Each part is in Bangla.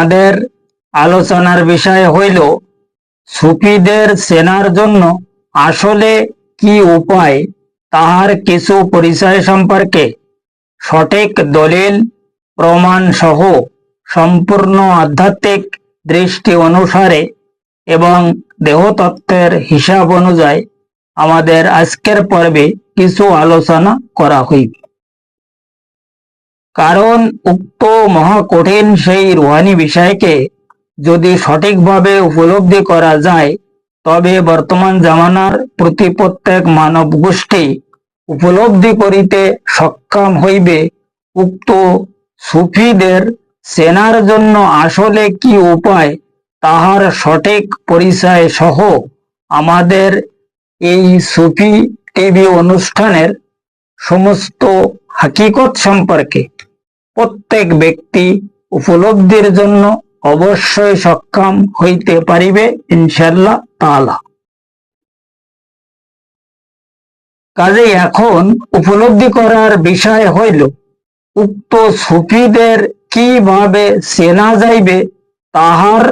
আমাদের আলোচনার বিষয় হইল, সুফিদের সেনার জন্য আসলে কি উপায়, তাহার কিছু পরিচয় সম্পর্কে সঠিক দলিল প্রমাণ সহ সম্পূর্ণ আধ্যাত্মিক দৃষ্টি অনুসারে এবং দেহতত্ত্বের হিসাব অনুযায়ী আমাদের আজকের পর্বে কিছু আলোচনা করা হইবে। কারণ উক্ত মহাকঠিন সেই রুহানি বিষয়কে যদি সঠিকভাবে উপলব্ধি করা যায়, তবে বর্তমান জামানার প্রতি প্রত্যেক মানব গোষ্ঠী উপলব্ধি করিতে সক্ষম হইবে। উক্ত সুফিদের সেনার জন্য আসলে কি উপায়, তাহার সঠিক পরিচয় সহ আমাদের এই সুফি টিভি অনুষ্ঠানের সমস্ত হাকিকত সম্পর্কে। প্রত্যেক ব্যক্তি উপলব্ধির জন্য অবশ্যই সক্ষম হইতে পারিবে ইনশাল্লাহ তাআলা। কাজে এখন উপলব্ধি করার বিষয় হইল, উক্ত সুফিদের কীভাবে চেনা যাইবে তাহার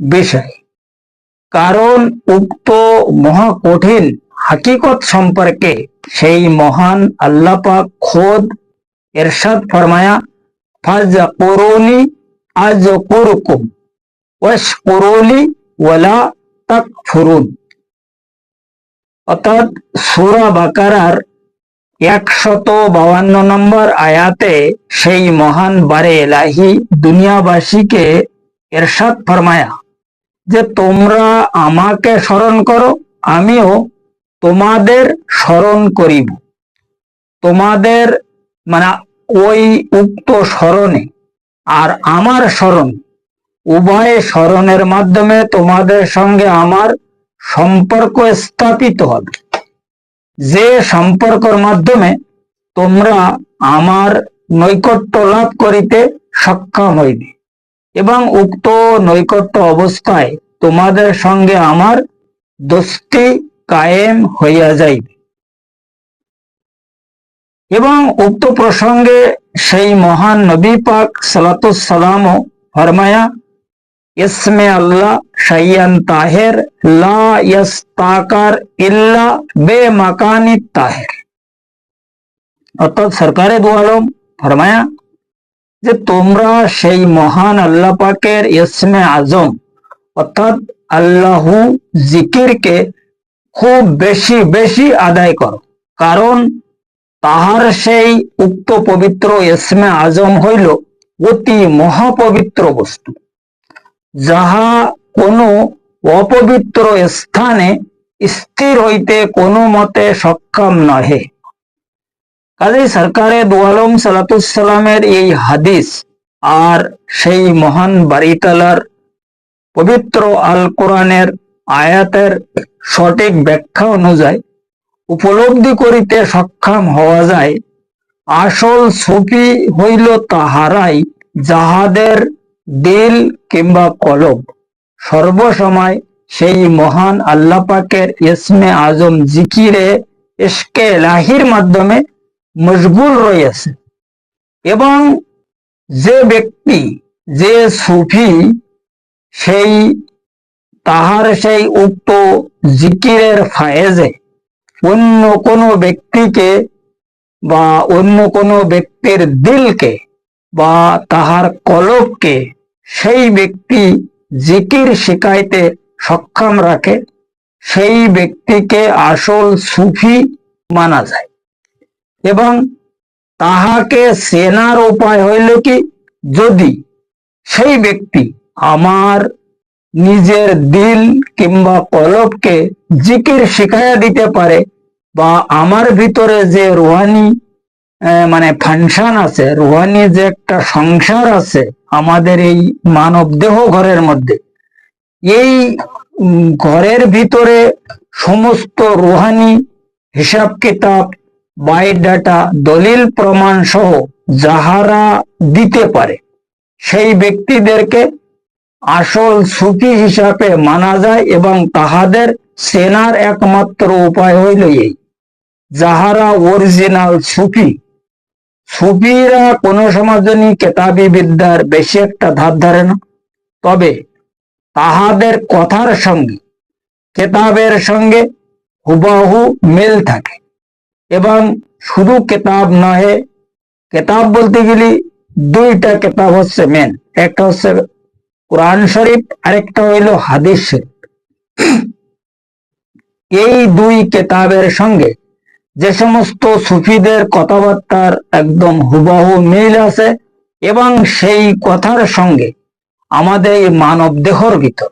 বিষয়। কারণ উক্ত মহাকঠিন হাকিকত সম্পর্কে সেই মহান আল্লাপাক খোদ এরশাদ ফরমায়া ফাজ করুনি আজ কুরকুম ওয়াস করুলি ওয়ালা তাক ফুরুন অর্থাৎ সুরা বাকারার একশত বাউান্ন নম্বর আয়াতে সেই মহান বারে এলাহি দুনিয়াবাসীকে এরশাদ ফরমায়া, যে তোমরা আমাকে স্মরণ করো, আমিও তোমাদের স্মরণ করিব। তোমাদের মানে ওই উক্ত স্মরণে আর আমার স্মরণ উভয় স্মরণের মাধ্যমে তোমাদের সঙ্গে আমার সম্পর্ক স্থাপিত হবে। যে সম্পর্কের মাধ্যমে তোমরা আমার নৈকট্য লাভ করিতে সক্ষম হইবে এবং উক্ত নৈকট্য অবস্থায় তোমাদের সঙ্গে আমার দোস্তি কায়েম হইয়া যাইবে। এবং উক্ত প্রসঙ্গে সেই মহান নবী পাক সালাতুসালাম ফরমায়া, ইসমে আল্লাহ শাইয়ান তাহের, লা ইল্লা বে মাকানি তাহের। অর্থাৎ সরকারে দু ফরমায়া যে তোমরা সেই মহান আল্লাহ পাকের ইসমে আজম, অর্থাৎ আল্লাহু জিকিরকে খুব বেশি বেশি আদায় করো। কারণ তাহার সেই উক্ত পবিত্র এসমে আজম হইল অতি মহাপবিত্র বস্তু। যাহা কোনো অপবিত্র স্থানে স্থির হইতে কোনো মতে সক্ষম নহে। কাজেই সরকারে দুয়ালম সালাতুসালামের এই হাদিস আর সেই মহান বাড়িতালার পবিত্র আল কোরআনের আয়াতের সঠিক ব্যাখ্যা অনুযায়ী উপলব্ধি করিতে সক্ষম হওয়া যায়। আসল সুফি হইল তাহারাই যাহাদের দিল কিংবা কলব। সর্বসময় সেই মহান আল্লাহ পাকের ইসমে আজম জিকিরে এসকে লাহির মাধ্যমে মশগুল রয়েছে। এবং যে ব্যক্তি, যে সুফি সেই, তাহার সেই উক্ত জিকিরের ফায়েজে অন্য কোনো ব্যক্তিকে বা অন্য কোনো ব্যক্তির দিলকে বা তাহার কলবকে সেই ব্যক্তি জিকির শিখাইতে সক্ষম রাখে, সেই ব্যক্তিকে আসল সুফি মানা যায়। এবং তাহাকে সেনার উপায় হইল কি, যদি সেই ব্যক্তি আমার নিজের দিল কিংবা কলবকে জিকির শিখাইয়া দিতে পারে বা আমার ভিতরে যে রুহানি মানে ফাংশন আছে রুহানি যে একটা সংসার আছে আমাদের এই মানব দেহ ঘরের মধ্যে, এই ঘরের ভিতরে সমস্ত রুহানি হিসাব কিতাব বায়োডাটা, দলিল প্রমাণ সহ যাহারা দিতে পারে, সেই ব্যক্তিদেরকে আসল সুফি হিসাবে মানা যায় এবং তাহাদের সেনার একমাত্র উপায় হইল এই। যাহারা অরিজিনাল সুফি, সুফিরা কোন সমাজনী কেতাবি বিদ্যার বেশি একটা ধার ধারে না। তবে তাহাদের কথার সঙ্গে, কেতাবের সঙ্গে হুবাহু মিল থাকে এবং শুধু কেতাব নহে, কেতাব বলতে গেলে দুইটা কেতাব হচ্ছে মেন একটা হচ্ছে কোরআন শরীফ, আরেকটা হইল হাদিস শরীফ। এই দুই কেতাবের সঙ্গে যে সমস্ত সুফিদের কথাবার্তার একদম হুবাহু মিল আছে এবং সেই কথার সঙ্গে আমাদের এই মানব দেহর ভিতর,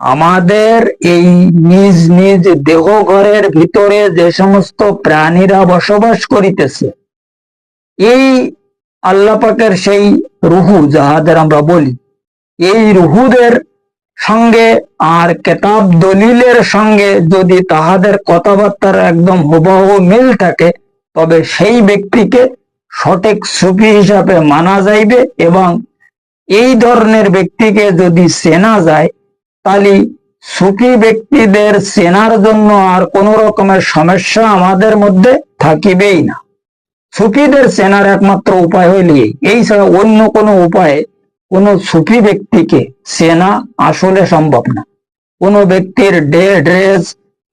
আমাদের এই নিজ নিজ দেহ ঘরের ভিতরে যে সমস্ত প্রাণীরা বসবাস করিতেছে, এই আল্লাপাকের সেই রুহু যাহাদের আমরা বলি, এই রুহুদের সঙ্গে আর কেতাব দলিলের সঙ্গে যদি তাহাদের কথাবার্তার একদম হুবহু মিল থাকে, তবে সেই ব্যক্তিকে সঠিক সুফি হিসাবে মানা যাইবে এবং এই ধরনের ব্যক্তিকে যদি চেনা যায়, তাহলে সুফি ব্যক্তিদের চেনার জন্য আর কোন রকমের সমস্যা আমাদের মধ্যে থাকিবেই না সুফিদের চেনার একমাত্র উপায় হইলে, এই। ছাড়া অন্য কোনো উপায়ে কোন সুফি ব্যক্তিকে চেনা আসলে সম্ভব না। কোন ব্যক্তির ডে ড্রেস,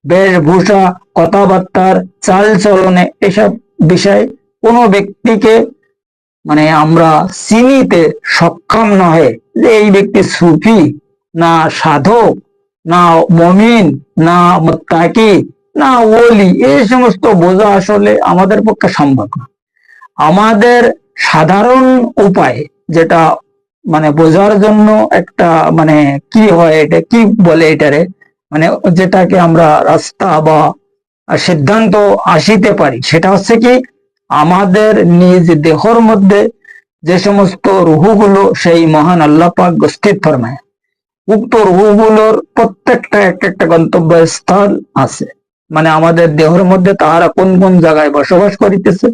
বেশভূষা, কথাবার্তার চাল চলনে এসব বিষয় কোনো ব্যক্তিকে মানে আমরা চিনিতে সক্ষম নহে যে এই ব্যক্তি সুফি, না সাধক, না মমিন, না মোত্তাকি, না ওলি। এই সমস্ত বোঝা আসলে আমাদের পক্ষে সম্ভব না। আমাদের সাধারণ উপায় যেটা মানে বোঝার জন্য একটা মানে কি হয় এটা, কি বলে এটারে? মানে যেটাকে আমরা রাস্তা বা সিদ্ধান্ত আসিতে পারি, সেটা হচ্ছে কি আমাদের নিজ দেহর মধ্যে যে সমস্ত রুহুগুলো সেই মহান আল্লাহ পাক স্থির উক্ত রুহুগুলোর প্রত্যেকটা এক একটা গন্তব্য স্থল আছে। মানে আমাদের দেহর মধ্যে তাহারা কোন কোন জায়গায় বসবাস করিতেছে,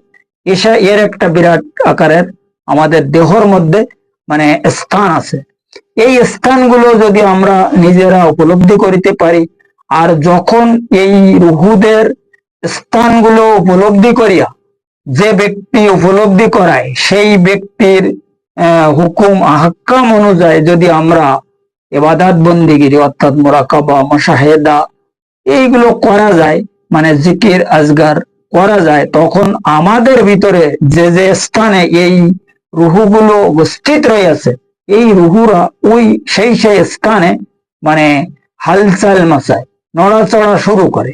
এসা এর একটা বিরাট আকারের আমাদের দেহর মধ্যে মানে স্থান আছে। এই স্থানগুলো যদি আমরা নিজেরা উপলব্ধি করিতে পারি, আর যখন এই রুহুদের স্থানগুলো উপলব্ধি করিয়া যে ব্যক্তি উপলব্ধি করায়, সেই ব্যক্তির হুকুম, আহকাম অনুযায়ী যদি আমরা এবাদাত বন্দিগিরি অর্থাৎ মোরাকাবা, মশাহেদা, এইগুলো করা যায় মানে জিকির, আজগার করা যায়, তখন আমাদের ভিতরে যে যে স্থানে এই রুহুগুলো উপস্থিত রয়েছে। এই রুহুরা ওই সেই সেই স্থানে মানে হালচাল মাচায় নড়াচড়া শুরু করে।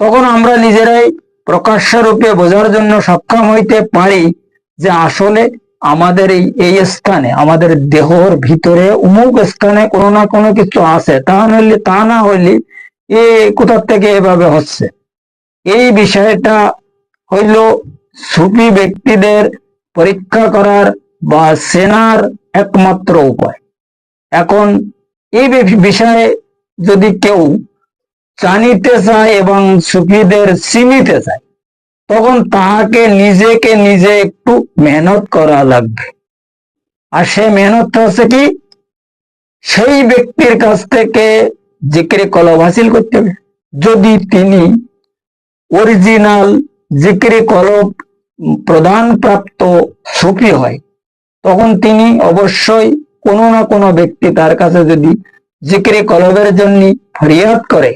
তখন আমরা নিজেরাই প্রকাশ্য রূপে বোঝার জন্য সক্ষম হইতে পারি যে আসলে আমাদের এই এই স্থানে, আমাদের দেহর ভিতরে উমুক স্থানে কোনো না কোনো কিছু আছে। তা নইলে, তা না হইলে এ কোথার থেকে এভাবে হচ্ছে? এই বিষয়টা হইল সুফি ব্যক্তিদের পরীক্ষা করার বা সেনার একমাত্র উপায়। এখন এই বিষয়ে যদি কেউ জানিতে চায় এবং সুফিদের চিনিতে চায়, তখন তাহাকে নিজেকে নিজে একটু মেহনত করা লাগবে। আর সে মেহনতটা হচ্ছে কি, সেই ব্যক্তির কাছ থেকে জিক্রে কলব হাসিল করতে হবে। যদি তিনি অরিজিনাল জিক্রে কলব প্রদান প্রাপ্ত সুফি হয়, তখন তিনি অবশ্যই কোনো না কোনো ব্যক্তি তার কাছে যদি জিক্রে কলবের জন্য ফরিয়াদ করে,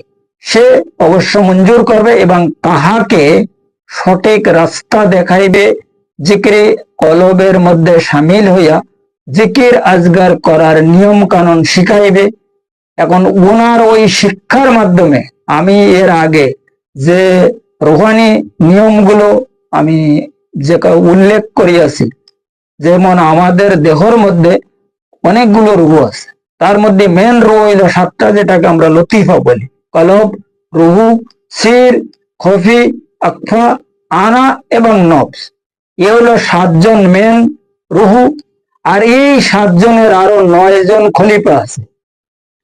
সে অবশ্য মঞ্জুর করবে এবং তাহাকে সঠিক রাস্তা দেখাইবে, জিক্রে কলবের মধ্যে সামিল হইয়া জিকির আজগার করার নিয়ম কানুন শিখাইবে। এখন ওনার ওই শিক্ষার মাধ্যমে আমি এর আগে যে রোহানি নিয়মগুলো আমি যে উল্লেখ করিয়াছি, যেমন আমাদের দেহর মধ্যে অনেকগুলো রুহু আছে। তার মধ্যে মেন রুহ হইল সাতটা, যেটাকে আমরা লতিফা বলি। কলব, রুহু, সির, খফি, আকফা, আনা এবং নবস এ হলো সাতজন মেন রুহু, আর এই সাতজনের আরও নয় জন খলিফা আছে।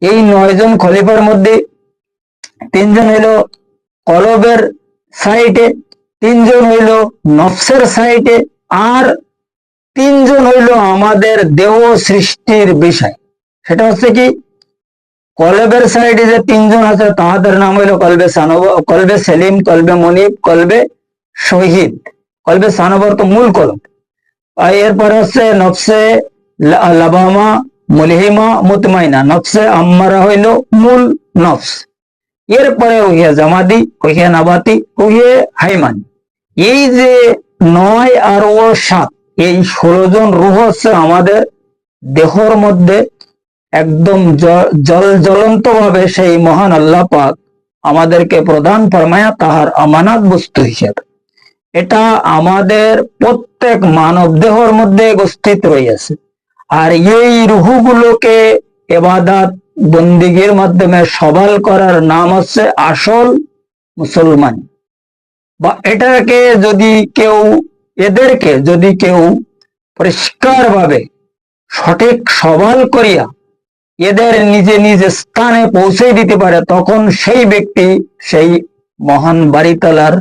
এই নয় জন খলিফার মধ্যে তিনজন হইল কলবের সাইটে তিনজন হইল নফসের সাইটে আর তিনজন হইল আমাদের দেহ সৃষ্টির বিষয়। সেটা হচ্ছে কি, কলবের সাইডে যে তিনজন আছে, তাহাদের নাম হইল কলবে সানব, কলবে সেলিম, কলবে মনিব, কলবে শহীদ, কলবে সানবর তো মূল কলব। আর এরপরে হচ্ছে নফসে লাবামা, মুলহিমা, মুতমাইনা, নফসে আম্মারা হইল মূল নফস। এরপরে ওহিয়া জামাদি ওহিয়া নাবাতি ওহিয়া হাইমানি। এই যে নয় আর ও সাত, এই ষোলো জন রুহ হচ্ছে আমাদের দেহর মধ্যে একদম জল জ্বলন্ত ভাবে সেই মহান আল্লাহ পাক আমাদেরকে প্রদান ফরমায়া তাহার আমানাত বস্তু হিসেবে। এটা আমাদের প্রত্যেক মানব দেহর মধ্যে উপস্থিত রয়েছে। আর এই রুহুগুলোকে এবাদাত বন্দিগির মাধ্যমে সবাল করার নাম হচ্ছে আসল মুসলমান। বা এটাকে যদি কেউ, এদেরকে যদি কেউ পরিষ্কারভাবে সঠিক সবাল করিয়া এদের নিজে নিজ স্থানে পৌঁছে দিতে পারে, তখন সেই ব্যক্তি সেই মহান বাড়িতলার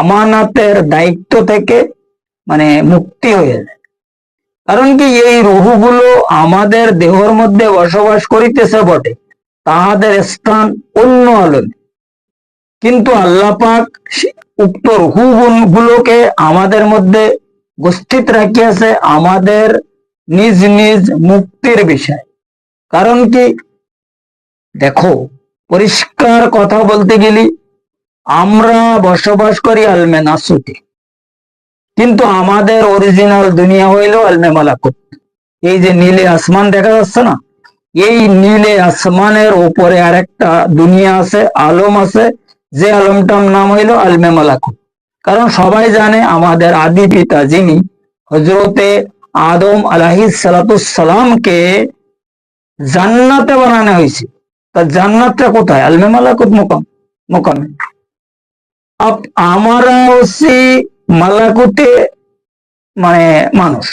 আমানাতের দায়িত্ব থেকে মানে মুক্তি হয়ে যায়। কারণ কি এই রুহুগুলো আমাদের দেহর মধ্যে বসবাস করিতেছে বটে, তাহাদের স্থান অন্য আলোনে কিন্তু আল্লাহ পাক উক্ত রুহু গুলোকে আমাদের মধ্যে উপস্থিত রাখিয়াছে আমাদের নিজ নিজ মুক্তির বিষয়। কারণ কি, দেখো, পরিষ্কার কথা বলতে গেলি আমরা বসবাস করি আলমে নাসুতে কিন্তু আমাদের অরিজিনাল দুনিয়া হইল আলমে মালাকুত। এই যে নীলে আসমান দেখা যাচ্ছে না? এই নীলে আসমানের উপরে আরেকটা দুনিয়া আছে, আলম আছে, যে আলমটার নাম হইল আলমে মালাকুত। কারণ সবাই জানে আমাদের আদি পিতা যিনি হজরতে আদম আলাহি সালাতামকে জান্নাতে বানানো হয়েছে। তা জান্নাতটা কোথায়? আলমে মালাকুত মোকাম মোকামে। আমরা হচ্ছি মালাকুতে মানে মানুষ।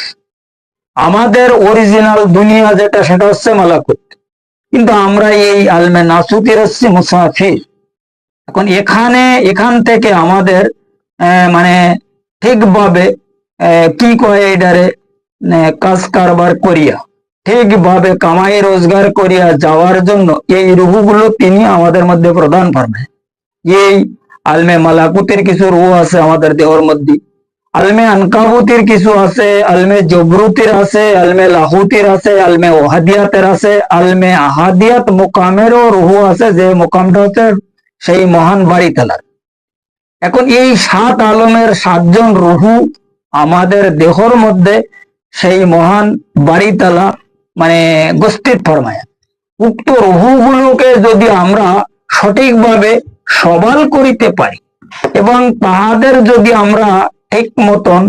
আমাদের অরিজিনাল দুনিয়া যেটা, সেটা হচ্ছে মালাকুত। কিন্তু আমরা এই আলমে নাসুতির হচ্ছে মুসাফির। এখন এখানে, এখান থেকে আমাদের মানে ঠিকভাবে কি কয় এটারে কাজ কারবার করিয়া, ঠিকভাবে কামাই রোজগার করিয়া যাওয়ার জন্য এই রুহুগুলো তিনি আমাদের মধ্যে প্রদান করবেন। এই আলমে মালাকুতের কিছু রুহ আছে আমাদের দেহর মধ্যে। আলমে আনকাবুতির কিছু আছে, আলমে জবরুতির আছে, আলমে লাহুতির আছে, আলমে ওহাদিয়াতের আছে, আলমে আহাদিয়াত মোকামেরও রুহু আছে, যে মোকামটা হচ্ছে সেই মহান বাড়ি তালার। এখন এই সাত আলমের সাতজন রুহু আমাদের দেহর মধ্যে সেই মহান বাড়িতালা মানে গোষ্ঠীর ফরমায় উক্ত রুহুগুলোকে যদি আমরা সঠিকভাবে সবাল করিতে পারি। এবং তাহাদের যদি আমরা ঠিক মতন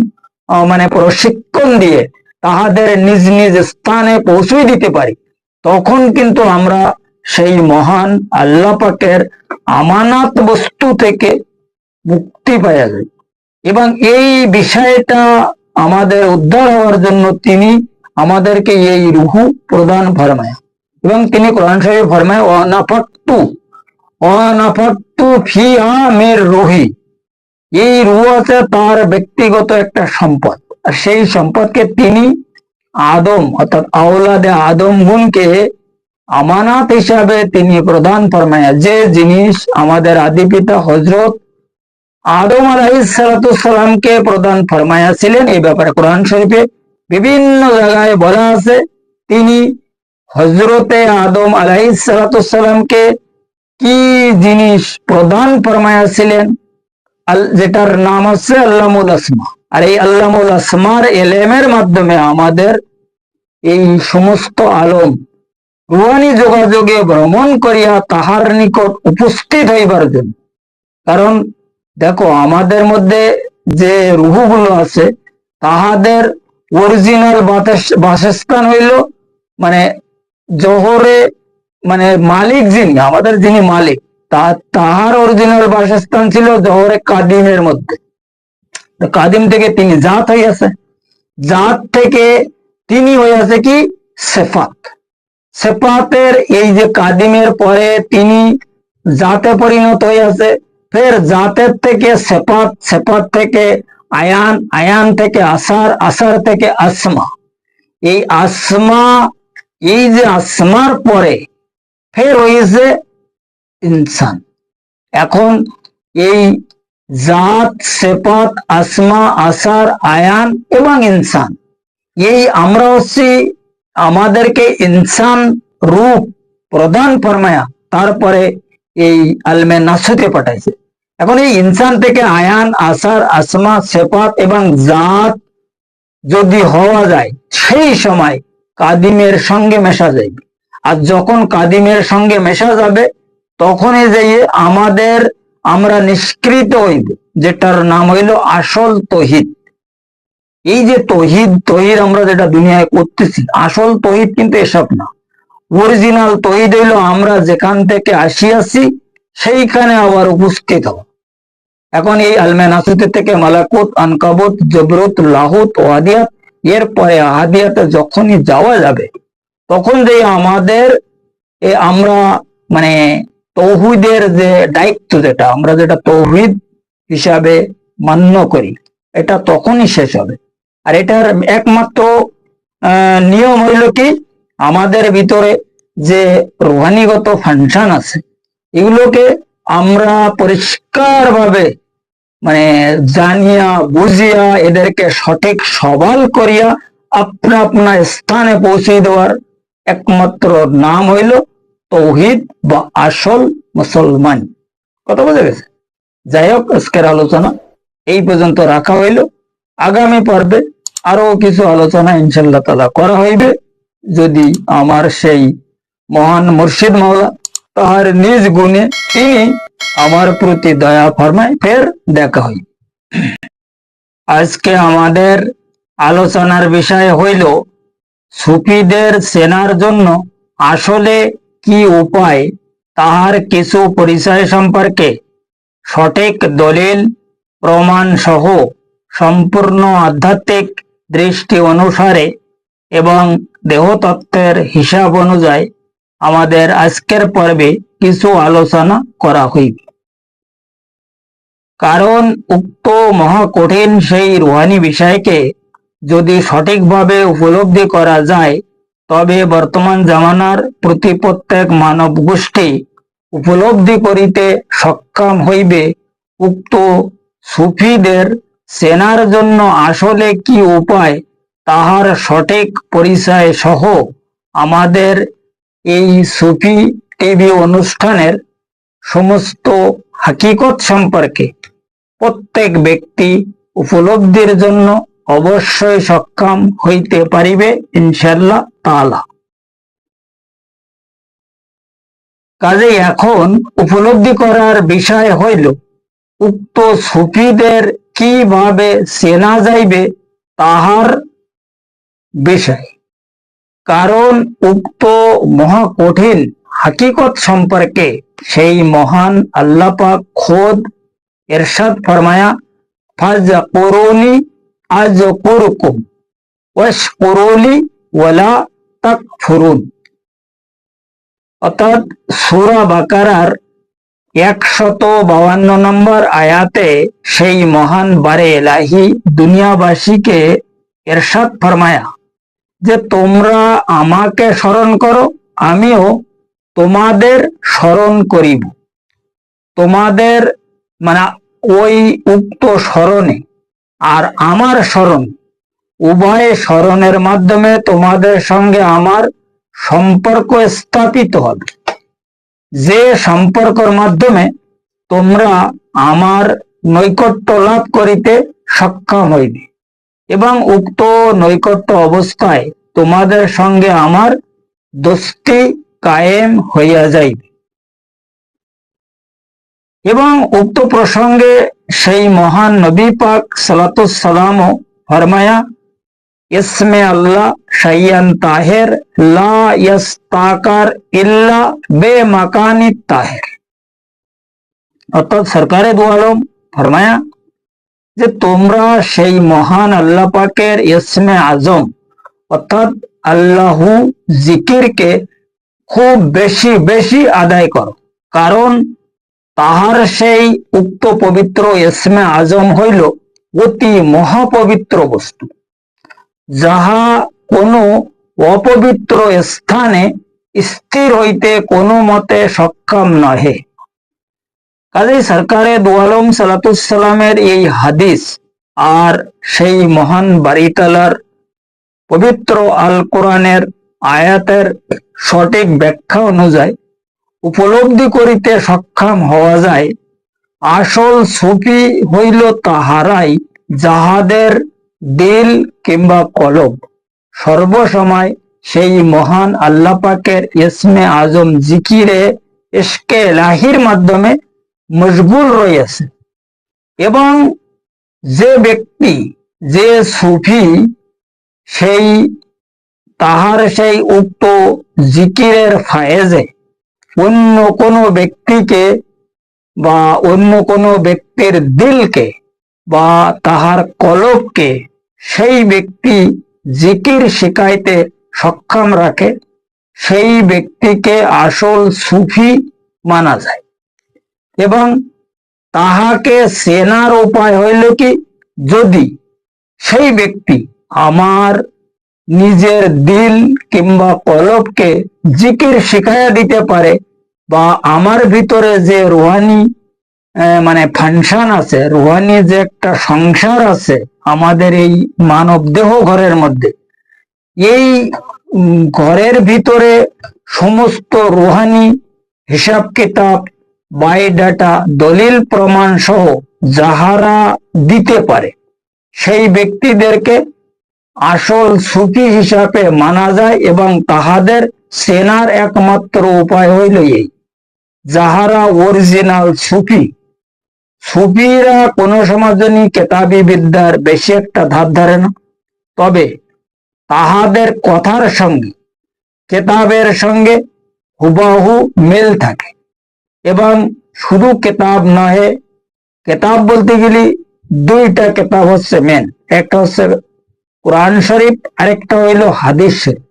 মানে প্রশিক্ষণ দিয়ে তাহাদের নিজ নিজ স্থানে পৌঁছে দিতে পারি, তখন কিন্তু আমরা সেই মহান আল্লাহ পাকের আমানাত বস্তু থেকে মুক্তি পাওয়া যায় এবং এই বিষয়টা আমাদের উদ্ধার হওয়ার জন্য তিনি আমাদেরকে এই রুহু প্রদান ফরমায়। এবং তিনি কোরআন শরীফ ফরমায় অনাফাক্তু রুহি। এই রুহ তার ব্যক্তিগত একটা সম্পদ। আর সেই সম্পদকে তিনি আদম, অর্থাৎ আওলাদে আদম গুণকে আমানাত হিসাবে তিনি প্রদান ফরমায়া যে জিনিস আমাদের আদি পিতা হজরত আদম আলাইসালামকে প্রদান ফরমায়াছিলেন এই ব্যাপারে কোরআন শরীফে বিভিন্ন জায়গায় বলা আছে, তিনি হজরতে আদম আলাইসালামকে কি জিনিস প্রদান ফরমায়াছিলেন যেটার নাম হচ্ছে আল্লামুল আসমা। আর এই আল্লামুল আসমার এলেমের মাধ্যমে আমাদের এই সমস্ত আলম রুহানি যোগাযোগে ভ্রমণ করিয়া তাহার নিকট উপস্থিত হইবার জন্য। কারণ দেখো, আমাদের মধ্যে যে রুহুগুলো আছে, তাহাদের অরিজিনাল বাসস্থান হইল মানে জহরে মানে মালিক যিনি, আমাদের যিনি মালিক, তা, তাহার অরিজিনাল বাসস্থান ছিল জহরে কাদিমের মধ্যে। তো কাদিম থেকে তিনি জাত হইয়াছে। জাত থেকে তিনি হইয়াছে কি? সেফাত। সেফাতের এই যে কাদিমের পরে তিনি জাতে পরিণত হইয়াছে, ফের জাতের থেকে সেপাত সেপাত থেকে আয়ান আয়ান থেকে আসার আসার থেকে আসমা। এই আসমা, এই যে আসমার পরে ফের হয়েছে ইনসান এখন এই জাত, সেপাত, আসমা, আসার, আয়ান এবং ইনসান, এই আমরা হচ্ছি আমাদেরকে ইনসান রূপ প্রদান ফরমায়া, তারপরে এই আলমে নাসুতে পাঠাইছে। এখন এই ইনসান থেকে আয়ান, আসার, আসমা, সেপাত এবং জাত যদি হওয়া যায়, সেই সময় কাদিমের সঙ্গে মেশা যাইবে। আর যখন কাদিমের সঙ্গে মেশা যাবে, তখনই যাইয়ে আমাদের আমরা নিষ্কৃত হইব, যেটার নাম হইল আসল তহিদ। এই যে তহিদ তহিদ আমরা যেটা দুনিয়ায় করতেছি, আসল তহিদ কিন্তু এসব না। অরিজিনাল তহিদ হইল আমরা যেখান থেকে আসিয়াছি, সেইখানে আবার উপস্থিত হওয়া। এখন এই আলমেনাসুতে থেকে মালাকুত, আনকাবত, জবরত, লাহুত ও আদিয়াত, এরপরে আদিয়াতে যখনই যাওয়া যাবে তখন যে আমাদের আমরা মানে তৌহিদের যে দায়িত্ব যেটা, আমরা যেটা তৌহিদ হিসাবে মান্য করি, এটা তখনই শেষ হবে। আর এটার একমাত্র নিয়ম হইল কি? আমাদের ভিতরে যে রোহানিগত ফাংশন আছে, এগুলোকে আমরা পরিষ্কারভাবে মানে জানিয়া, বুঝিয়া, এদেরকে সঠিক সবাল করিয়া আপনা আপনা স্থানে পৌঁছে দেওয়ার একমাত্র নাম হইল তৌহিদ বা আসল মুসলমান। কথা বোঝা গেছে? যাই হোক, আজকের আলোচনা এই পর্যন্ত রাখা হইল। আগামী পর্বে আরও কিছু আলোচনা ইনশাল্লাহ তালা করা হইবে। যদি আমার সেই মহান মুর্শিদ মাওলা তাহার নিজ গুণে তিনি আমার প্রতি দয়া ফরমায় ফের দেখা হই। আজকে আমাদের আলোচনার বিষয় হইল সুফিদের সেনার জন্য আসলে কি উপায়, তাহার কিছু পরিচয় সম্পর্কে? সঠিক দলিল প্রমাণ সহ সম্পূর্ণ আধ্যাত্মিক দৃষ্টি অনুসারে এবং দেহতত্ত্বের হিসাব অনুযায়ী আমাদের আজকের পর্বে কিছু আলোচনা করা হইবে। কারণ উক্ত মহাকঠিন সেই রুহানি বিষয়কে যদি সঠিকভাবে উপলব্ধি করা যায়, তবে বর্তমান জামানার প্রতি প্রত্যেক মানব গোষ্ঠী উপলব্ধি করিতে সক্ষম হইবে। উক্ত সুফিদের সেনার জন্য আসলে কি উপায়, তাহার সঠিক পরিচয় সহ আমাদের এই সুফি টিভি অনুষ্ঠানের সমস্ত হাকিকত সম্পর্কে প্রত্যেক ব্যক্তি উপলব্ধির জন্য অবশ্যই সক্ষম হইতে পারিবে ইনশাল্লাহ তাআলা। কাজে এখন উপলব্ধি করার বিষয় হইল, উক্ত সুফিদের কীভাবে চেনা যাইবে তাহার বিষয়। কারণ উক্ত মহাকঠিন হাকিকত সম্পর্কে সেই মহান আল্লাপাক খোদ এরশাদ ফরমায়া, ফাজ করুনি আজ কুরকুম ওয়াস করুলি ওয়ালা তাক ফুরুন অর্থাৎ সুরা বাকারার একশত বাউান্ন নম্বর আয়াতে সেই মহান বারে এলাহি দুনিয়াবাসীকে এরশাদ ফরমায়া যে তোমরা আমাকে স্মরণ করো, আমিও তোমাদের স্মরণ করিব। তোমাদের মানে ওই উক্ত স্মরণে আর আমার স্মরণ, উভয় স্মরণের মাধ্যমে তোমাদের সঙ্গে আমার সম্পর্ক স্থাপিত হবে। যে সম্পর্কের মাধ্যমে তোমরা আমার নৈকট্য লাভ করিতে সক্ষম হইবে এবং উক্ত নৈকট্য অবস্থায় তোমাদের সঙ্গে আমার দোস্তি কায়েম হইয়া যাইবে। এবং উক্ত প্রসঙ্গে সেই মহান নবী পাক সালাতুসালামও ফরমায়া, ইসমে আল্লাহ শাইয়ান তাহের, লা ইল্লা বে মাকানি তাহের। অর্থাৎ সরকারে দু আলম ফরমায়া যে তোমরা সেই মহান আল্লাহ পাকের ইসমে আজম, অর্থাৎ আল্লাহু জিকিরকে খুব বেশি বেশি আদায় করো। কারণ তাহার সেই উক্ত পবিত্র ইসমে আজম হইল অতি মহাপবিত্র বস্তু। যাহা কোনো অপবিত্র স্থানে স্থির হইতে কোনো মতে সক্ষম নহে। কাজেই সরকারে দুয়ালম সালাতুসালামের এই হাদিস আর সেই মহান বারিতালার পবিত্র আল কোরআনের আয়াতের সঠিক ব্যাখ্যা অনুযায়ী উপলব্ধি করিতে সক্ষম হওয়া যায়, আসল সুফি হইল তাহারাই যাহাদের দিল কিংবা কলব। সর্বসময় সেই মহান আল্লাহ পাকের ইসমে আজম জিকিরে ইশকে লাহির মাধ্যমে মশগুল রয়েছে এবং যে ব্যক্তি, যে সুফি সেই, তাহার সেই উক্ত জিকিরের ফায়েজে অন্য কোনো ব্যক্তিকে বা অন্য কোনো ব্যক্তির দিলকে বা তাহার কলবকে সেই ব্যক্তি জিকির শিখাইতে সক্ষম রাখে, সেই ব্যক্তিকে আসল সুফি মানা যায়। এবং তাহাকে সেনার উপায় হইল কি? যদি সেই ব্যক্তি আমার নিজের দিল কিংবা কলবকে জিকির শিখাইয়া দিতে পারে, বা আমার ভিতরে যে রুহানি মানে ফাংশন আছে, রুহানি যে একটা সংসার আছে আমাদের এই মানব দেহ ঘরের মধ্যে, এই ঘরের ভিতরে সমস্ত রুহানি হিসাব কিতাব বায়োডাটা, দলিল প্রমাণ সহ যাহারা দিতে পারে, সেই ব্যক্তিদেরকে আসল সুফি হিসাবে মানা যায় এবং তাহাদের সেনার একমাত্র উপায় হইল এই। যাহারা অরিজিনাল সুফি, সুফিরা কোনো সমাজনী কেতাবি বিদ্যার বেশি একটা ধার ধারে না। তবে তাহাদের কথার সঙ্গে, কেতাবের সঙ্গে হুবাহু মিল থাকে এবং শুধু কেতাব নহে, কেতাব বলতে গেলে দুইটা কেতাব হচ্ছে মেন একটা হচ্ছে কোরআন শরীফ আরেকটা হইল হাদিস শরীফ।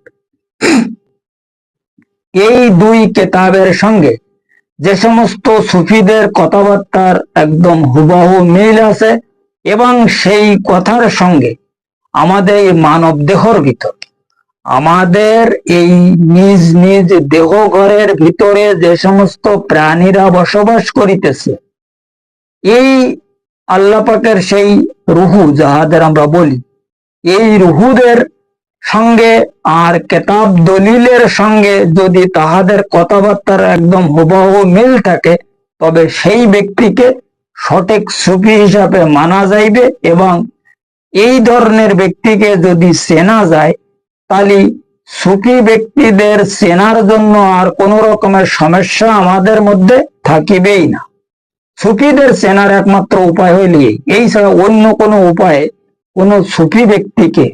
এই দুই কেতাবের সঙ্গে যে সমস্ত সুফিদের কথাবার্তার একদম হুবাহু মিল আছে এবং সেই কথার সঙ্গে আমাদের এই মানব দেহর ভিতর, আমাদের এই নিজ নিজ দেহ ঘরের ভিতরে যে সমস্ত প্রাণীরা বসবাস করিতেছে, এই আল্লাহ পাকের সেই রুহু যাহাদের আমরা বলি এই রুহুদের সঙ্গে আর কেতাব দলিলের সঙ্গে যদি তাহাদের কথাবার্তার একদম হুবহু মিল থাকে, তবে সেই ব্যক্তিকে সঠিক সুফি হিসাবে মানা যাইবে এবং এই ধরনের ব্যক্তিকে যদি চেনা যায়, তাহলে সুফি ব্যক্তিদের চেনার জন্য আর কোনো রকমের সমস্যা আমাদের মধ্যে থাকিবেই না সুফিদের চেনার একমাত্র উপায় হইলে এই। ছাড়া অন্য কোনো উপায়ে কোনো সুফি ব্যক্তিকে